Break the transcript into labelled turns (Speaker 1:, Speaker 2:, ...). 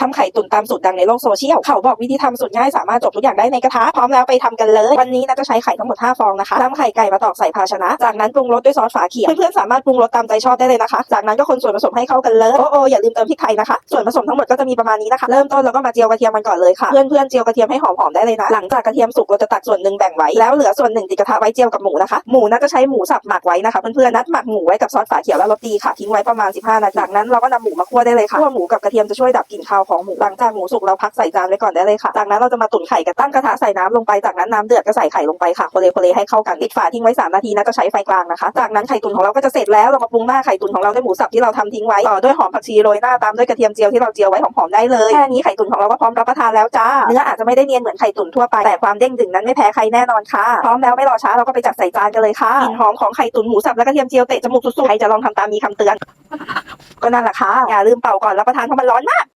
Speaker 1: ทำไข่ตุ๋นตามสูตรดังในโลกโซเชียลเขาบอกวิธีทำสูตรง่ายสามารถจบทุกอย่างได้ในกระทะพร้อมแล้วไปทำกันเลย วันนี้นะจะใช้ไข่ทั้งหมด 5 ฟองนะคะนำไข่ไก่มาตอกใส่ภาชนะ จากนั้นปรุงรสด้วยซอสฝาเขียวเพื่อนๆสามารถปรุงรสตามใจชอบได้เลยนะคะ จากนั้นก็คนส่วนผสมให้เข้ากันเลยโอ้โออย่าลืมเติมพริกไทยนะคะ ส่วนผสมทั้งหมดก็จะมีประมาณนี้นะคะเริ่มต้นเราก็มาเจียวกระเทียมมันก่อนเลยค่ะเพื่อนๆเจียวกระเทียมให้หอมๆได้เลยนะหลังจากกระเทียมสุกเราจะตักส่วนหนึ่งแบ่งไว้แล้วเหลือส่วนหนึ่งติดกระทะไว้เจียวกับหมูนะคะหมูน่าจะใช้หมูสับหมักไว้นะคะเพื่อนๆนัดหมักหมูไว้กับซอสฝาเขียวและรสดีค่ะทิ้งไว้ประมาณ 15 นาทีจากนั้นเราก็นำหมูมาคั่วได้เลยค่ะคั่วหมูกับกระเทียมจะช่วยดับกลิ่นคาวของหมูหลังจากหมูสุกเราพักใส่จานไว้ก่อนได้เลยค่ะ จากนั้นเราจะมาตุ๋นไข่กันตั้งกระทะใส่น้ำลงไป จากนั้นน้ำเดือดก็ใส่ไข่ลงไปค่ะโคเลโคเลให้เข้ากันปิดฝาทิ้งไว้3นาทีนะจะใช้ไฟกลางนะคะ จากนั้นไข่ตุ๋นของเราก็จะเสร็จแล้วเรามาปรุงหน้าไข่ตุ๋นของเราด้วยหมูสับที่เราทำทิ้งไว้ต่อด้วยหอมผักชีโรยหน้าตามด้วยกระเทียมเจียวที่เราเจียวไว้หอมๆได้เลยแค่นี้ไข่ตุ๋นของเราก็พร้อมรับประทานแล้วจ้าเนื้ออาจจะไม่ได้เนียนเหมือนไข่ตุ๋นทั่วไปแต่ความเด้งดึงนั้นไม่แพ้ใครแน่นอนค่ะพร้อมแล้วไม่รอช้าเราก็ไปจัดใส่จานกันเลยค่ะกลิ่นหอมของไข่ตุ๋นหมูสับและกระเทียมเจียวเตะจมูกสุดๆใครจะลองทำตามมีคำเตือน ก็นั่นแหละค่ะอย่าลืมเป่าก่อนรับประทานเพราะมันร้อนมาก